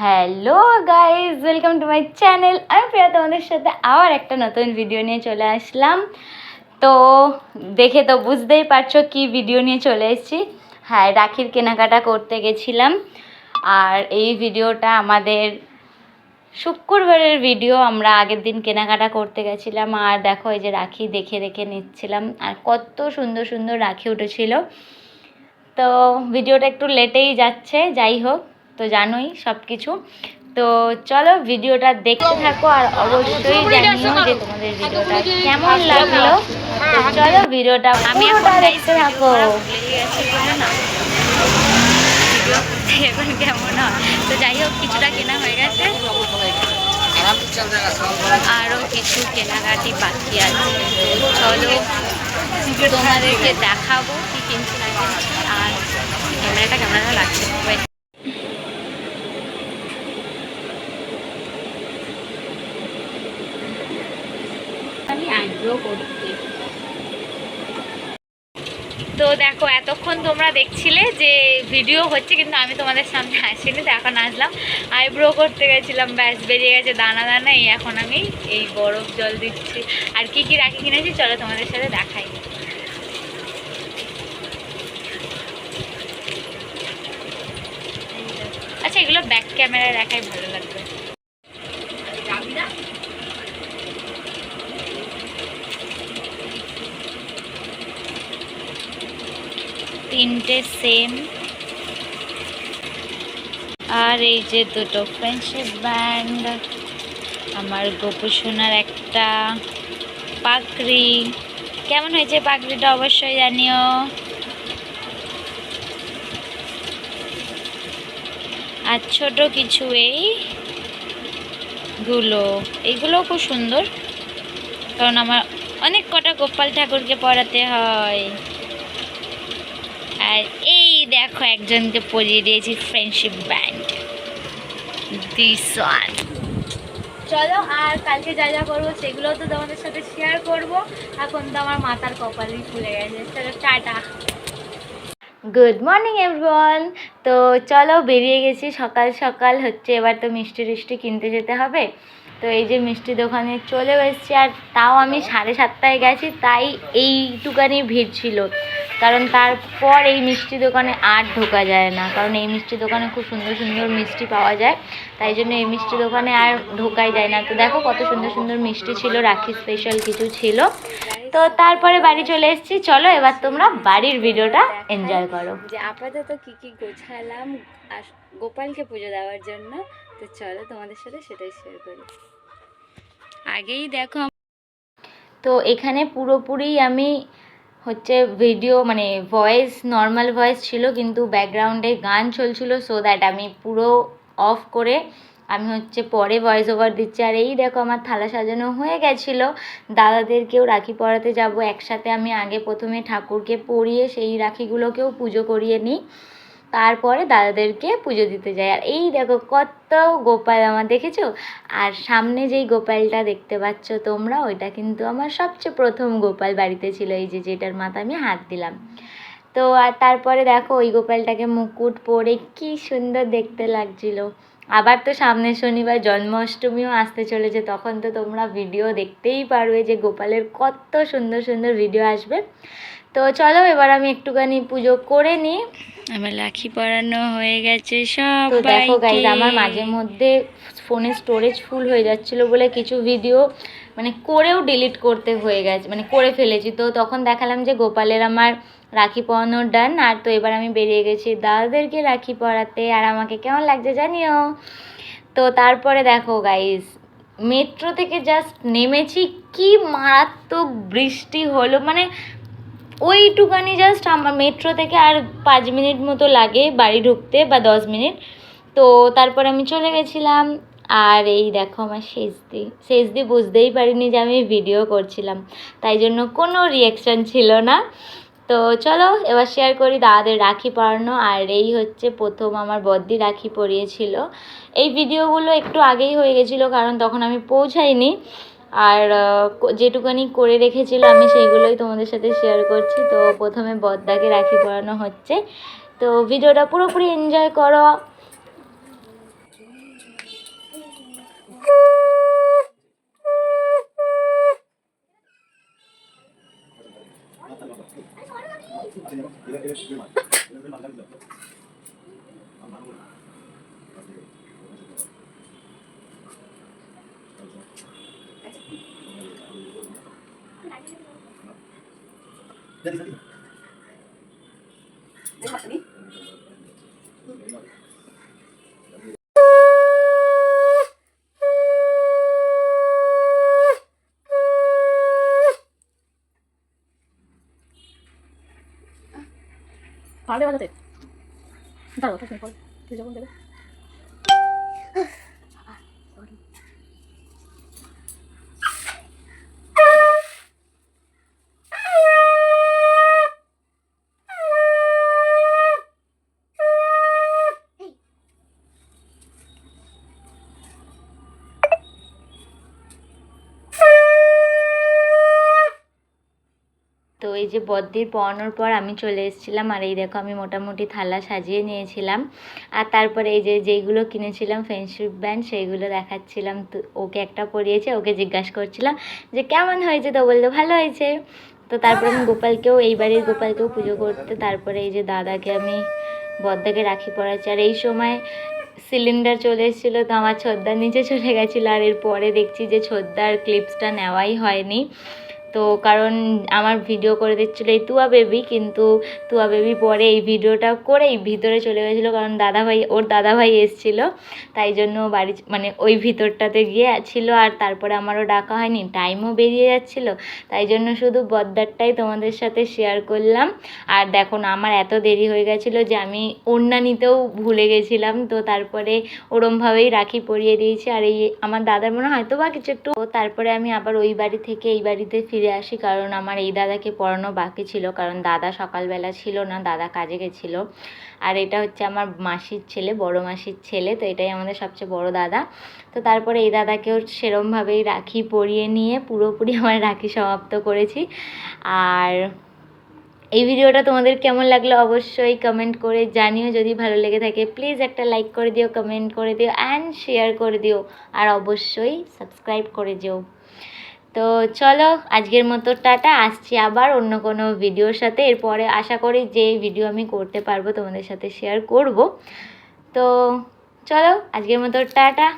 Hello guys welcome to my channel আমি প্রিয়া, তোমাদের সাথে আবার একটা নতুন ভিডিও নিয়ে চলে আসলাম। তো দেখে তো বুঝতেই পারছ কি ভিডিও নিয়ে চলে এসেছি। হ্যাঁ রাখির কেনাকাটা করতে গেছিলাম। আর এই ভিডিওটা আমাদের শুক্রবারের ভিডিও আমরা আগের দিন কেনাকাটা করতে গেছিলাম। আর দেখো, এই যে রাখি দেখে দেখে নিচ্ছিলাম। আর কত সুন্দর সুন্দর রাখি উঠেছিল। তো ভিডিওটা একটু লেটেই যাচ্ছে, যাই হোক। তো জানোই সব কিছু তো চলো ভিডিওটা দেখতে থাকো আর অবশ্যই জানিও যে তোমাদের ভিডিওটা কেমন লাগল। তো চলো ভিডিওটা আমি এখন দেখতে থাকো। এখন কেমন হয়। তো যাই হোক কিছুটা কেনা হয়ে গেছে। আরও কিছু কেনাকাটি বাকি আছে। চলো তোমাদেরকে দেখাবো কি কিনছি না কিনছি। আর ক্যামেরাটা ক্যামেরাটা লাগছে। করতে তো দেখো, এতক্ষণ তোমরা দেখছিলে যে ভিডিও হচ্ছে, কিন্তু আমি তোমাদের সামনে আসিনি, তো এখন আসলাম। আইব্রো করতে গেছিলাম, ব্যাস, বেরিয়ে গেছে দানা দানা, এই এখন আমি এই বরফ জল দিচ্ছি। আর কি কি রাখি কিনেছি, চলো তোমাদের সাথে দেখাই। আচ্ছা এগুলো ব্যাক ক্যামেরায় দেখাই, ভালো লাগবে। তিনটে সেম আর এই যে দুটো ফ্রেন্ডশিপ ব্যান্ড আমার গোপুসোনার একটা পাকড়ি কেমন হয়েছে পাকড়িটা অবশ্যই জানিও। আর ছোট কিছু এই গুলো এইগুলো খুব সুন্দর। কারণ আমার অনেক কটা গোপাল ঠাকুরকে পড়াতে হয়। দেখো একজনকে পরিয়ে দিয়েছি ফ্রেন্ডশিপ ব্যান্ড দিস ওয়ান চলো আর কালকে যা যা করব সেগুলো তো তোমাদের সাথে শেয়ার করব। এখন তো আমার মাথার কপালই খুলে গেছে। চলো টাটা। গুড মর্নিং এভরিওয়ান তো চলো বেরিয়ে গেছি। সকাল সকাল হচ্ছে এবার তো মিষ্টি টিষ্টি কিনতে যেতে হবে। তো এই যে মিষ্টি দোকানে চলে এসেছি আর তাও আমি সাড়ে সাতটায় গেছি তাই এইটুকানি ভিড় ছিল। কারণ তারপর এই মিষ্টি দোকানে আর ঢোকা যায় না। কারণ এই মিষ্টি দোকানে খুব সুন্দর সুন্দর মিষ্টি পাওয়া যায়। তাই জন্য এই মিষ্টি দোকানে আর ঢোকাই যায় না। তো দেখো কত সুন্দর সুন্দর মিষ্টি ছিল রাখি স্পেশাল কিছু ছিল। তো তারপরে বাড়ি চলে এসেছি। চলো এবার তোমরা বাড়ির ভিডিওটা এনজয় করো। যে আপাতত কি কি গোছালাম আর গোপালকে পুজো দেওয়ার জন্য। তো চলো তোমাদের সাথে সেটাই শেয়ার করি। আগেই দেখো তো এখানে পুরোপুরি আমি হচ্ছে ভিডিও মানে ভয়েস নর্মাল ভয়েস ছিল, কিন্তু ব্যাকগ্রাউন্ডে গান চলছিল সো দ্যাট আমি পুরো অফ করে আমি হচ্ছে পরে ভয়েস ওভার দিচ্ছি। আর এই দেখো আমার থালা সাজানো হয়ে গেছিল। দাদাদেরকেও রাখি পরাতে যাব। একসাথে আমি আগে প্রথমে ঠাকুরকে পরিয়ে সেই রাখিগুলোকেও পুজো করিয়ে নিই। তারপরে দাদাদেরকে পুজো দিতে যাই আর এই দেখো কত গোপাল আমার দেখেছ? আর সামনে যেই গোপালটা দেখতে পাচ্ছ তোমরা, ওইটা কিন্তু আমার সবচেয়ে প্রথম গোপাল বাড়িতে ছিল, এই যে যেটার মাথা আমি হাত দিলাম। তো আর তারপরে দেখো ওই গোপালটাকে মুকুট পরে কি সুন্দর দেখতে লাগছিল। আবার তো সামনের শনিবার জন্মাষ্টমীও আসতে চলেছে, তখন তো তোমরা ভিডিও দেখতেই পারবে যে গোপালের কত সুন্দর সুন্দর ভিডিও আসবে। তো চলো এবার আমি একটুখানি পুজো করে নিই। আমার রাখি পরানো হয়ে গেছে তো সব দেখো গাইজ আমার মাঝে মধ্যে ফোনে স্টোরেজ ফুল হয়ে যাচ্ছিল বলে কিছু ভিডিও মানে করেও ডিলিট করতে হয়ে গেছে মানে করে ফেলেছি। তো তখন দেখালাম যে গোপালের আমার রাখি পরানোর ডান আর তো এবার আমি বেরিয়ে গেছি দাদাদেরকে রাখি পরাতে। আর আমাকে কেমন লাগছে জানিও? তো তারপরে দেখো গাইজ মেট্রো থেকে জাস্ট নেমেছি কি মারাত্মক বৃষ্টি হলো মানে ওইটুকানি জাস্ট আমার মেট্রো থেকে আর পাঁচ মিনিট মতো লাগে বাড়ি ঢুকতে বা দশ মিনিট। তো তারপর আমি চলে গেছিলাম আর এই দেখো আমার শেষ দি শেষ দি বুঝতেই পারিনি যে আমি ভিডিও করছিলাম। তাই জন্য কোনো রিয়াকশান ছিল না। তো চলো এবার শেয়ার করি দাদাদের রাখি পরানো আর এই হচ্ছে প্রথম আমার বদ্দি রাখি পরিয়েছিল। এই ভিডিওগুলো একটু আগেই হয়ে গেছিল কারণ তখন আমি পৌঁছাইনি। আর যেটুকানি করে রেখেছিল আমি সেইগুলোই তোমাদের সাথে শেয়ার করছি। তো প্রথমে বদ্দাকে রাখি পরানো হচ্ছে। তো ভিডিওটা পুরোপুরি এনজয় করো। আচ্ছা, পারবে বাজাতে দাঁড়াও একটা মিনিট পরে তুই যখন দেবে তো এই যে বদ্দির পড়ানোর পর আমি চলে এসেছিলাম আর এই দেখো আমি মোটামুটি থালা সাজিয়ে নিয়েছিলাম। আর তারপরে এই যে যেইগুলো কিনেছিলাম ফ্রেন্ডশিপ ব্যান্ড সেইগুলো দেখাচ্ছিলাম তো ওকে একটা পরিয়েছে, ওকে জিজ্ঞাসা করছিলাম যে কেমন হয়েছে? তো বলল, ভালো হয়েছে। তো তারপরে আমি গোপালকেও, এই বাড়ির গোপালকেও পুজো করতে, তারপরে এই যে দাদাকে আমি, বদ্দাকে রাখি পড়াচ্ছি আর এই সময় সিলিন্ডার চলে এসেছিল, তো আমার ছোদ্দার নিচে চলে গেছিল। আর এরপরে দেখছি যে ছোদ্দার ক্লিপসটা নেওয়াই হয়নি। তো কারণ আমার ভিডিও করে দিচ্ছিল এই তুয়া বেবি কিন্তু তুয়া বেবি পরে এই ভিডিওটা করেই ভিতরে চলে গেছিল কারণ দাদাভাই, ওর দাদাভাই এসেছিল। তাই জন্য বাড়ি মানে ওই ভিতরটাতে গিয়ে ছিল আর তারপরে আমারও ডাকা হয়নি টাইমও বেরিয়ে যাচ্ছিল। তাই জন্য শুধু বদ্দারটাই তোমাদের সাথে শেয়ার করলাম। আর দেখো আমার এত দেরি হয়ে গেছিল যে আমি ওড়না নিতেও ভুলে গেছিলাম। তো তারপরে ওরমভাবেই রাখি পরিয়ে দিয়েছি। আর এই আমার দাদার মনে হয়তো বা কিছু একটু তারপরে আমি আবার ওই বাড়ি থেকে এই বাড়িতে ফিরে আসি, কারণ আমার এই দাদাকে পড়ানো বাকি ছিল, কারণ দাদা সকালবেলা ছিল না, দাদা কাজে গেছিল। আর এটা হচ্ছে আমার মাসির ছেলে, বড় মাসির ছেলে, তো এটাই আমাদের সবচেয়ে বড় দাদা। তো তারপরে এই দাদাকেও সেরমভাবেই রাখি, পরিয়ে নিয়ে পুরোপুরি আমার রাখি সমাপ্ত করেছি। আর এই ভিডিওটা তোমাদের কেমন লাগল অবশ্যই কমেন্ট করে জানিও, যদি ভালো লেগে থাকে প্লিজ একটা লাইক করে দিও কমেন্ট করে দিও অ্যান্ড শেয়ার করে দিও, আর অবশ্যই সাবস্ক্রাইব করে যেও তো চলো, আজকের মতো টাটা, আসছি আবার অন্য কোনো ভিডিওর সাথে। এরপরে আশা করি যে ভিডিও আমি করতে পারব, তোমাদের সাথে শেয়ার করব। তো চলো, আজকের মতো টাটা।